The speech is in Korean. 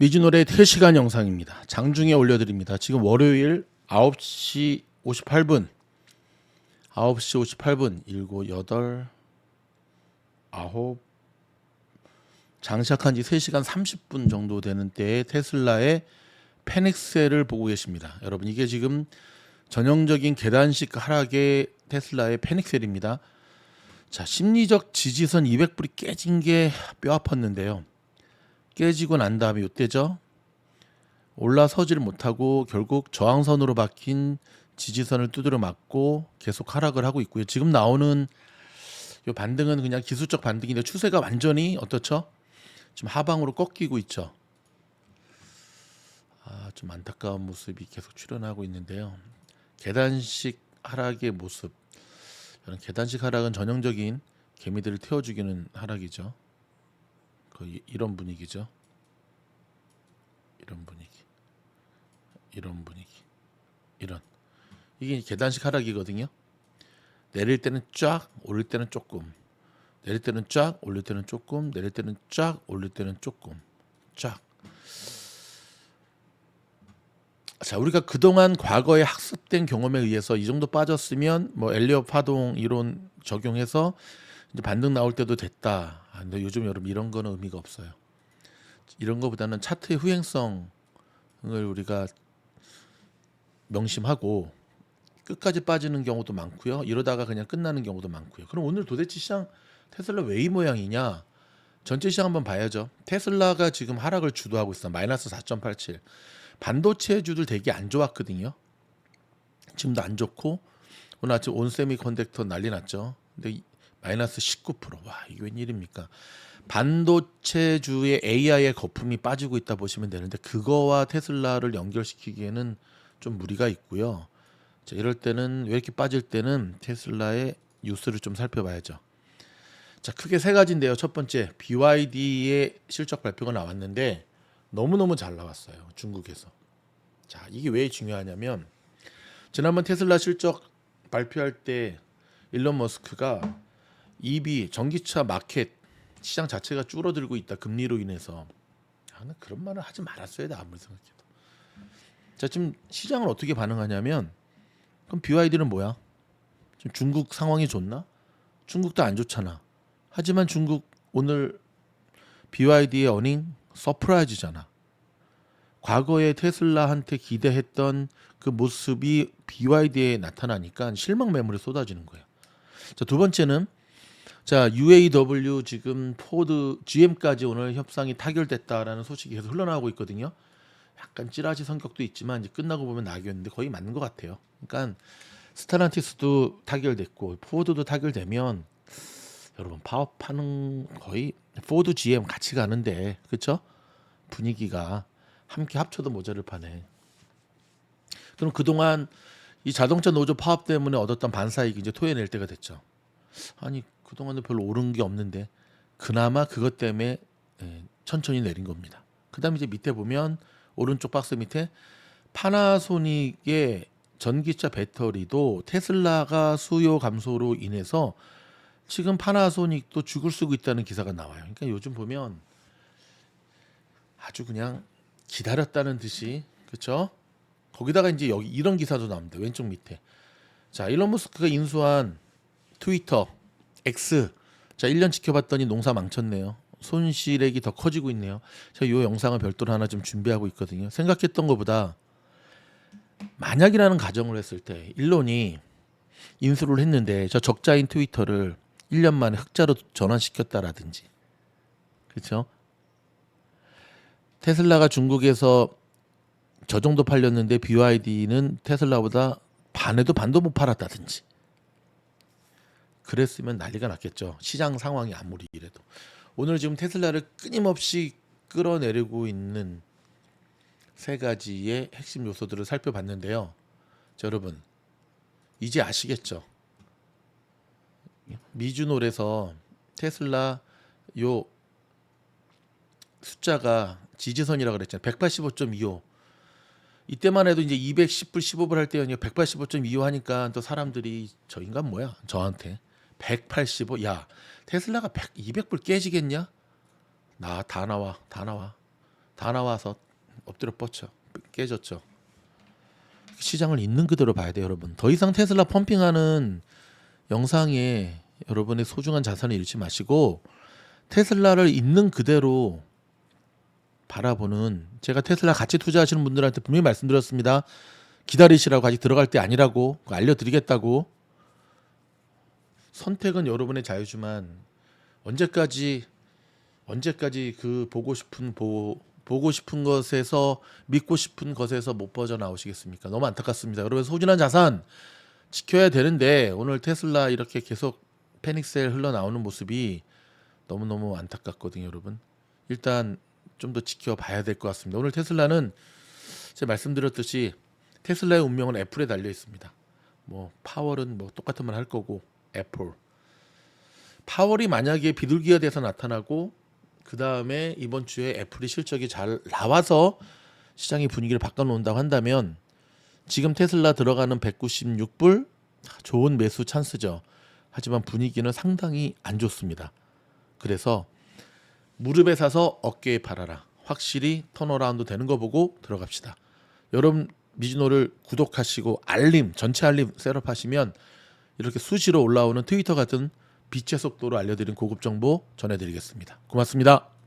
미즈노래 3시간 영상입니다. 장중에 올려드립니다. 지금 월요일 9시 58분 9시 58분 7, 8, 9 장시작한 지 3시간 30분 정도 되는 때에 테슬라의 페닉셀을 보고 계십니다. 여러분 이게 지금 전형적인 계단식 하락의 테슬라의 페닉셀입니다. 자 심리적 지지선 200불이 깨진 게 뼈 아팠는데요. 깨지고 난 다음에 이때죠. 올라서지를 못하고 결국 저항선으로 박힌 지지선을 두드려 맞고 계속 하락을 하고 있고요. 지금 나오는 이 반등은 그냥 기술적 반등인데 추세가 완전히 어떻죠? 지금 하방으로 꺾이고 있죠. 아, 좀 안타까운 모습이 계속 출현하고 있는데요. 계단식 하락의 모습. 저는 계단식 하락은 전형적인 개미들을 태워주기는 하락이죠. 거의 이런 분위기죠. 이런 분위기. 이런 분위기. 이런. 이게 계단식 하락이거든요. 내릴 때는 쫙, 오를 때는 조금. 내릴 때는 쫙, 올릴 때는 조금. 내릴 때는 쫙, 올릴 때는 조금. 쫙. 자, 우리가 그동안 과거에 학습된 경험에 의해서 이 정도 빠졌으면 뭐 엘리엇 파동 이론 적용해서 이제 반등 나올 때도 됐다. 아, 근데 요즘 여러분 이런 거는 의미가 없어요. 이런 거보다는 차트의 후행성을 우리가 명심하고 끝까지 빠지는 경우도 많고요. 이러다가 그냥 끝나는 경우도 많고요. 그럼 오늘 도대체 시장 테슬라 왜 이 모양이냐? 전체 시장 한번 봐야죠. 테슬라가 지금 하락을 주도하고 있어. 마이너스 4.87. 반도체 주들 되게 안 좋았거든요. 지금도 안 좋고 오늘 아침 온세미 컨덕터 난리 났죠. 근데 이- 마이너스 19%. 와, 이게 웬일입니까? 반도체주의 AI의 거품이 빠지고 있다 보시면 되는데 그거와 테슬라를 연결시키기에는 좀 무리가 있고요. 자, 이럴 때는 왜 이렇게 빠질 때는 테슬라의 뉴스를 좀 살펴봐야죠. 자, 크게 세 가지인데요. 첫 번째, BYD의 실적 발표가 나왔는데 너무너무 잘 나왔어요. 중국에서. 자, 이게 왜 중요하냐면 지난번 테슬라 실적 발표할 때 일론 머스크가 EV 전기차 마켓 시장 자체가 줄어들고 있다 금리로 인해서. 아, 나 그런 말을 하지 말았어야 돼 아무리 생각해도. 자 지금 시장을 어떻게 반응하냐면 그럼 BYD는 뭐야? 지금 중국 상황이 좋나? 중국도 안 좋잖아. 하지만 중국 오늘 BYD의 어닝 서프라이즈잖아. 과거에 테슬라한테 기대했던 그 모습이 BYD에 나타나니까 실망 매물이 쏟아지는 거예요 자두 번째는 자 UAW 지금 포드 GM까지 오늘 협상이 타결됐다라는 소식이 계속 흘러나오고 있거든요. 약간 찌라시 성격도 있지만 이제 끝나고 보면 낙이었는데 거의 맞는 것 같아요. 그러니까 스타란티스도 타결됐고 포드도 타결되면 여러분 파업하는 거의 포드 GM 같이 가는데 그렇죠? 분위기가 함께 합쳐도 모자를 파네. 그럼 그동안 이 자동차 노조 파업 때문에 얻었던 반사이익 이제 토해낼 때가 됐죠. 아니 그동안은 별로 오른 게 없는데 그나마 그것 때문에 예, 천천히 내린 겁니다. 그다음에 이제 밑에 보면 오른쪽 박스 밑에 파나소닉의 전기차 배터리도 테슬라가 수요 감소로 인해서 지금 파나소닉도 죽을 쓰고 있다는 기사가 나와요. 그러니까 요즘 보면 아주 그냥 기다렸다는 듯이 그렇죠? 거기다가 이제 여기 이런 기사도 나옵니다. 왼쪽 밑에. 자, 일론 머스크가 인수한 트위터 X 자 1년 지켜봤더니 농사 망쳤네요. 손실액이 더 커지고 있네요. 제가 이 영상을 별도로 하나 좀 준비하고 있거든요. 생각했던 것보다 만약이라는 가정을 했을 때 일론이 인수를 했는데 저 적자인 트위터를 1년 만에 흑자로 전환시켰다라든지 그렇죠? 테슬라가 중국에서 저 정도 팔렸는데 BYD는 테슬라보다 반에도 반도 못 팔았다든지 그랬으면 난리가 났겠죠. 시장 상황이 아무리 이래도 오늘 지금 테슬라를 끊임없이 끌어내리고 있는 세 가지의 핵심 요소들을 살펴봤는데요. 자, 여러분 이제 아시겠죠? 미주놀에서 테슬라 요 숫자가 지지선이라고 그랬잖아요. 185.25. 이때만 해도 이제 210불 15불 할 때였냐 185.25 하니까 또 사람들이 저 인간 뭐야 저한테 185. 야 테슬라가 100, 200불 깨지겠냐? 나 다 나와 다 나와 다 나와서 엎드려 뻗쳐 깨졌죠. 시장을 있는 그대로 봐야 돼요, 여러분. 더 이상 테슬라 펌핑하는 영상에 여러분의 소중한 자산을 잃지 마시고 테슬라를 있는 그대로 바라보는 제가 테슬라 같이 투자하시는 분들한테 분명히 말씀드렸습니다. 기다리시라고 아직 들어갈 때 아니라고 알려드리겠다고 선택은 여러분의 자유지만 언제까지 언제까지 그 보고 싶은 보, 보고 싶은 것에서 믿고 싶은 것에서 못 빠져 나오시겠습니까? 너무 안타깝습니다. 여러분 소중한 자산 지켜야 되는데 오늘 테슬라 이렇게 계속 패닉셀 흘러나오는 모습이 너무너무 안타깝거든요, 여러분. 일단 좀 더 지켜봐야 될 것 같습니다. 오늘 테슬라는 제가 말씀드렸듯이 테슬라의 운명은 애플에 달려 있습니다. 뭐 파월은 뭐 똑같은 말 할 거고 애플 파월이 만약에 비둘기가 돼서 나타나고 그 다음에 이번 주에 애플이 실적이 잘 나와서 시장의 분위기를 바꿔놓는다고 한다면 지금 테슬라 들어가는 196불 좋은 매수 찬스죠. 하지만 분위기는 상당히 안 좋습니다. 그래서 무릎에 사서 어깨에 팔아라. 확실히 턴어라운드 되는 거 보고 들어갑시다. 여러분 미즈노를 구독하시고 알림 전체 알림 셋업하시면 이렇게 수시로 올라오는 트위터 같은 빛의 속도로 알려드린 고급 정보 전해드리겠습니다. 고맙습니다.